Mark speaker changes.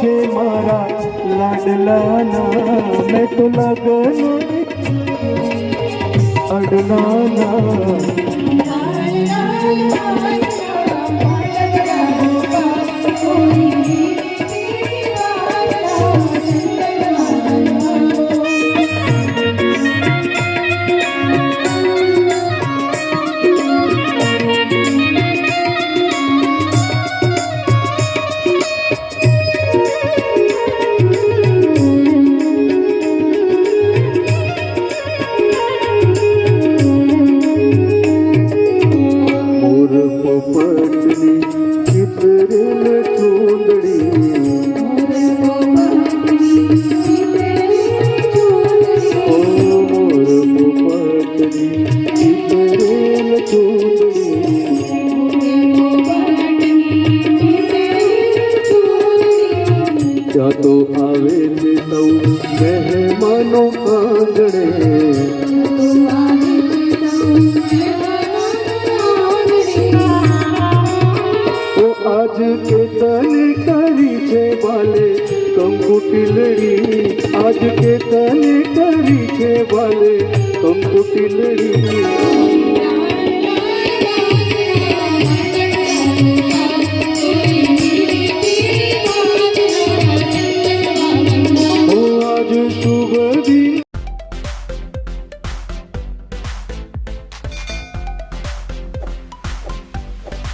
Speaker 1: છે મારા લાડલાના મેં તો લગન અડલાના ત્યાં તો આવે છે સૌ મહેમાનો આંગણે ઓ આજ કે તને કરી છે બાલે કંકુ ટીલડી આજ કે તને કરી છે બાલે કંકુ